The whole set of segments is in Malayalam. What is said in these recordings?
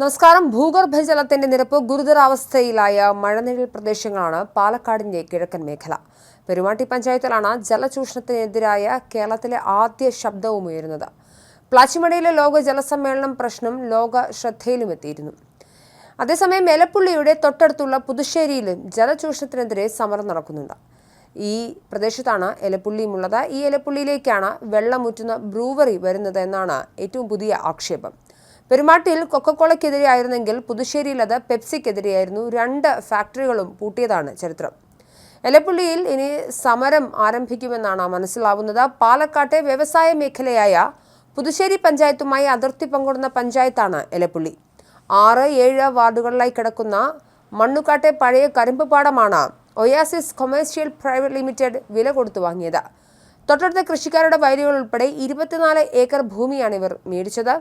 നമസ്കാരം. ഭൂഗർഭജലത്തിന്റെ നിരപ്പ് ഗുരുതരാവസ്ഥയിലായ മഴനിഴൽ പ്രദേശങ്ങളാണ് പാലക്കാടിന്റെ കിഴക്കൻ മേഖല. പെരുമാട്ടി പഞ്ചായത്തിലാണ് ജലചൂഷണത്തിനെതിരായ കേരളത്തിലെ ആദ്യ ശബ്ദവും ഉയരുന്നത്. പ്ലാച്ചിമടയിലെ ലോക ജലസമ്മേളനം പ്രശ്നം ലോക ശ്രദ്ധയിലുമെത്തിയിരുന്നു അതേസമയം എലപ്പുള്ളിയുടെ തൊട്ടടുത്തുള്ള പുതുശ്ശേരിയിലും ജലചൂഷണത്തിനെതിരെ സമരം നടക്കുന്നുണ്ട്. ഈ പ്രദേശത്താണ് എലപ്പുള്ളിയുമുള്ളത് ഈ എലപ്പുള്ളിയിലേക്കാണ് വെള്ളമുറ്റുന്ന ബ്രൂവറി വരുന്നത് എന്നാണ് ഏറ്റവും പുതിയ ആക്ഷേപം. പെരുമാട്ടിയിൽ കൊക്കക്കോളയ്ക്കെതിരെയായിരുന്നെങ്കിൽ പുതുശ്ശേരിയിൽ അത് പെപ്സിക്കെതിരെയായിരുന്നു. രണ്ട് ഫാക്ടറികളും പൂട്ടിയതാണ് ചരിത്രം. എലപ്പുള്ളിയിൽ ഇനി സമരം ആരംഭിക്കുമെന്നാണ് മനസ്സിലാവുന്നത്. പാലക്കാട്ടെ വ്യവസായ മേഖലയായ പുതുശ്ശേരി പഞ്ചായത്തുമായി അതിർത്തി പങ്കിടുന്ന പഞ്ചായത്താണ് എലപ്പുള്ളി. ആറ് ഏഴ് വാർഡുകളിലായി കിടക്കുന്ന മണ്ണുകാട്ടെ പഴയ കരിമ്പ് പാടമാണ് ഒയാസിസ് കൊമേഴ്സ്യൽ പ്രൈവറ്റ് ലിമിറ്റഡ് വില കൊടുത്തു വാങ്ങിയത്. തൊട്ടടുത്ത കൃഷിക്കാരുടെ വയലുകൾ ഉൾപ്പെടെ ഇരുപത്തിനാല് ഏക്കർ ഭൂമിയാണ് ഇവർ മേടിച്ചത്.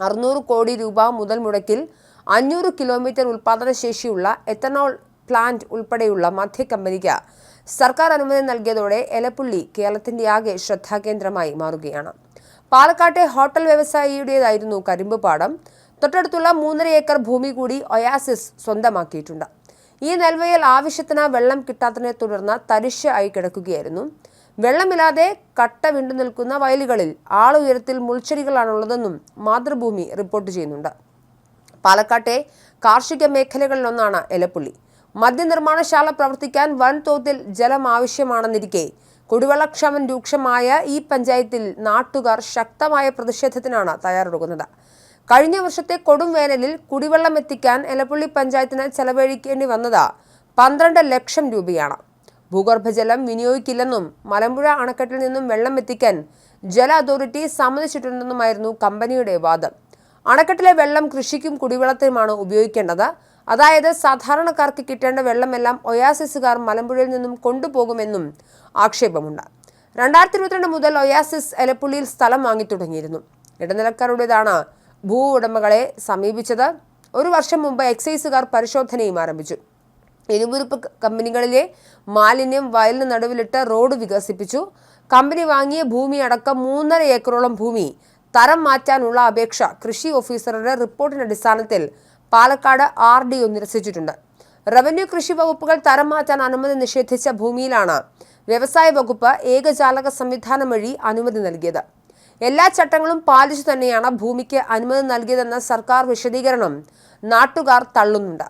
അറുന്നൂറ് കോടി രൂപ മുതൽ മുടക്കിൽ അഞ്ഞൂറ് കിലോമീറ്റർ ഉൽപാദന ശേഷിയുള്ള എത്തനോൾ പ്ലാന്റ് ഉൾപ്പെടെയുള്ള മധ്യ കമ്പനിക്ക് സർക്കാർ അനുമതി നൽകിയതോടെ എലപ്പുള്ളി കേരളത്തിന്റെ ആകെ ശ്രദ്ധാകേന്ദ്രമായി മാറുകയാണ്. പാലക്കാട്ടെ ഹോട്ടൽ വ്യവസായിയുടേതായിരുന്നു കരിമ്പ് പാടം. തൊട്ടടുത്തുള്ള മൂന്നര ഏക്കർ ഭൂമി കൂടി ഒയാസിസ് സ്വന്തമാക്കിയിട്ടുണ്ട്. ഈ നെൽവയൽ ആവശ്യത്തിന് വെള്ളം കിട്ടാത്തതിനെ തുടർന്ന് തരിശ് ആയി കിടക്കുകയായിരുന്നു. വെള്ളമില്ലാതെ കട്ട വിണ്ടു നിൽക്കുന്ന വയലുകളിൽ ആളുയരത്തിൽ മുൾച്ചെടികളാണുള്ളതെന്നും മാതൃഭൂമി റിപ്പോർട്ട് ചെയ്യുന്നുണ്ട്. പാലക്കാട്ടെ കാർഷിക മേഖലകളിലൊന്നാണ് എലപ്പുള്ളി. മദ്യനിർമ്മാണശാല പ്രവർത്തിക്കാൻ വൻതോതിൽ ജലം ആവശ്യമാണെന്നിരിക്കെ കുടിവെള്ളക്ഷാമം രൂക്ഷമായ ഈ പഞ്ചായത്തിൽ നാട്ടുകാർ ശക്തമായ പ്രതിഷേധത്തിനാണ് തയ്യാറെടുക്കുന്നത്. കഴിഞ്ഞ വർഷത്തെ കൊടും വേനലിൽ കുടിവെള്ളം എത്തിക്കാൻ എലപ്പുള്ളി പഞ്ചായത്തിന് ചെലവഴിക്കേണ്ടി വന്നത് പന്ത്രണ്ട് ലക്ഷം രൂപയാണ്. ഭൂഗർഭജലം വിനിയോഗിക്കില്ലെന്നും മലമ്പുഴ അണക്കെട്ടിൽ നിന്നും വെള്ളം എത്തിക്കാൻ ജല അതോറിറ്റി സമ്മതിച്ചിട്ടുണ്ടെന്നുമായിരുന്നു കമ്പനിയുടെ വാദം. അണക്കെട്ടിലെ വെള്ളം കൃഷിക്കും കുടിവെള്ളത്തിനുമാണ് ഉപയോഗിക്കേണ്ടത്. അതായത് സാധാരണക്കാർക്ക് കിട്ടേണ്ട വെള്ളമെല്ലാം ഒയാസിസുകാർ മലമ്പുഴയിൽ നിന്നും കൊണ്ടുപോകുമെന്നും ആക്ഷേപമുണ്ട്. രണ്ടായിരത്തി ഇരുപത്തിരണ്ട് മുതൽ ഒയാസിസ് എലപ്പുള്ളിയിൽ സ്ഥലം വാങ്ങി തുടങ്ങിയിരുന്നു ഇടനിലക്കാരുടേതാണ് ഭൂ ഉടമകളെ സമീപിച്ചത്. ഒരു വർഷം മുമ്പ് എക്സൈസുകാർ പരിശോധനയും ആരംഭിച്ചു. ഇരുമ്പുരുപ്പ് കമ്പനികളിലെ മാലിന്യം വയലിന് നടുവിലിട്ട് റോഡ് വികസിപ്പിച്ചു. കമ്പനി വാങ്ങിയ ഭൂമി അടക്കം മൂന്നര ഏക്കറോളം ഭൂമി. തരം മാറ്റാനുള്ള അപേക്ഷ കൃഷി ഓഫീസറുടെ റിപ്പോർട്ടിന്റെ അടിസ്ഥാനത്തിൽ പാലക്കാട് ആർ ഡി ഒ നിരസിച്ചിട്ടുണ്ട്. റവന്യൂ കൃഷി വകുപ്പുകൾ തരം മാറ്റാൻ അനുമതി നിഷേധിച്ച ഭൂമിയിലാണ് വ്യവസായ വകുപ്പ് ഏകജാലക സംവിധാനം വഴി അനുമതി നൽകിയത്. എല്ലാ ചട്ടങ്ങളും പാലിച്ചു തന്നെയാണ് ഭൂമിക്ക് അനുമതി നൽകിയതെന്ന സർക്കാർ വിശദീകരണം നാട്ടുകാർ തള്ളുന്നുണ്ട്.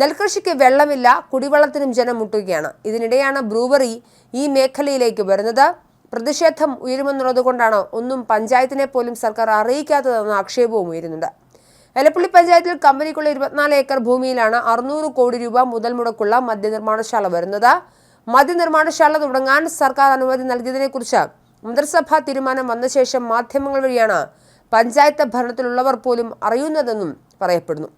നെൽകൃഷിക്ക് വെള്ളമില്ല കുടിവെള്ളത്തിനും ജനം മുട്ടുകയാണ്. ഇതിനിടെയാണ് ബ്രൂവറി ഈ മേഖലയിലേക്ക് വരുന്നത്. പ്രതിഷേധം ഉയരുമെന്നുള്ളതുകൊണ്ടാണ് ഒന്നും പഞ്ചായത്തിനെ പോലും സർക്കാർ അറിയിക്കാത്തതെന്ന ആക്ഷേപവും ഉയരുന്നുണ്ട്. എലപ്പള്ളി പഞ്ചായത്തിൽ കമ്പനിക്കുള്ള ഇരുപത്തിനാല് ഏക്കർ ഭൂമിയിലാണ് അറുന്നൂറ് കോടി രൂപ മുതൽ മുടക്കുള്ള മദ്യനിർമ്മാണശാല വരുന്നത്. മദ്യനിർമ്മാണശാല തുടങ്ങാൻ സർക്കാർ അനുമതി നൽകിയതിനെക്കുറിച്ച് മന്ത്രിസഭാ തീരുമാനം വന്ന ശേഷം മാധ്യമങ്ങൾ വഴിയാണ് പഞ്ചായത്ത് ഭരണത്തിലുള്ളവർ പോലും അറിയുന്നതെന്നും പറയപ്പെടുന്നു.